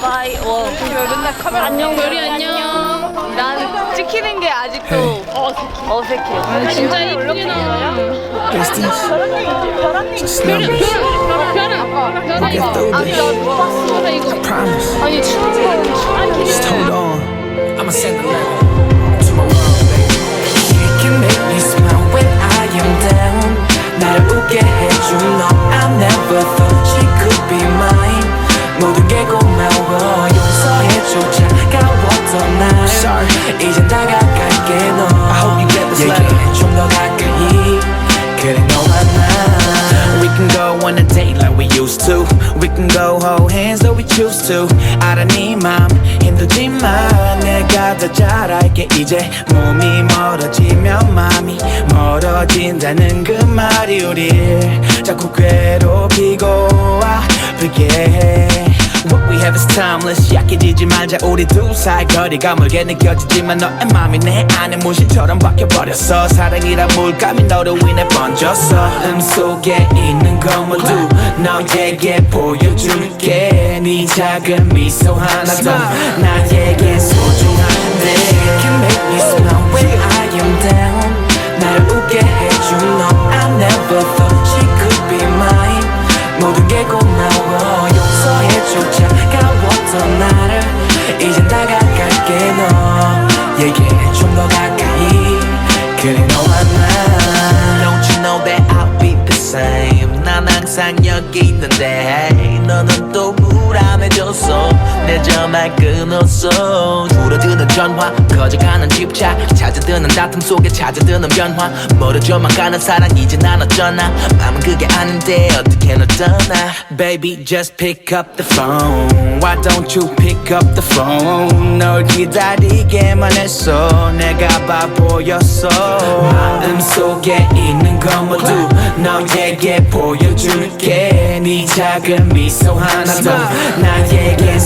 바이 워 맨날 카메라 안녕 별이 안녕. 나는 찍히는 게 아직도 어색해 어색해 아, 진짜 이쁘게 나와. Distance. Just 별이 numbers. 별아 별아 이거. through this. 별아 이거. Promise. 아니 거는 추운 Just hold on. I'ma send a letter to my world, baby. She can make me smile when I am down 날 웃게 해준 너 I never thought used to. We can go hold hands though we choose to. 알아 네맘 힘들지만 내가 더 잘 알게 이제 몸이 멀어지면 마음이 멀어진다는 그 말이 우릴 자꾸 괴롭히고 아프게 timeless. 약해지지 말자 우리 두 사이 거리가 멀게 느껴지지만 너의 맘이 내 안에 물실처럼 박혀버렸어. 사랑이란 물감이 너로 인해 번졌어. 마음 속에 있는 건 모두 너에게 보여줄게. 네 작은 미소 하나도 나에게 소중한데. Can make me smile when I am down. 날 웃게 해준 너 I never thought she could be mine. 모든 게 고마워 용서해줘. 차가웠 던 나를 이젠 다가갈게. 너에게 좀더 가까이. 그래 너와 나. Don't you know that I'll be the same? 난 항상 여기 있는데 너는 또 불안해졌어. 내 전화 끊었어. 줄어드는 전화 커져가는 집착. 찾아드는 다툼 속에 찾아드는 변화. 멀어져만 가는 사랑 이제 난 어쩌나. 맘은 그게 아닌데 어떻게 널 떠나? Baby just pick up the phone Why don't you pick up the phone? 널 기다리게만 했어. 내가 바보였어. 마음속에 있는 건 모두 너에게 보여줄게. 네 작은 미소 하나도 나에게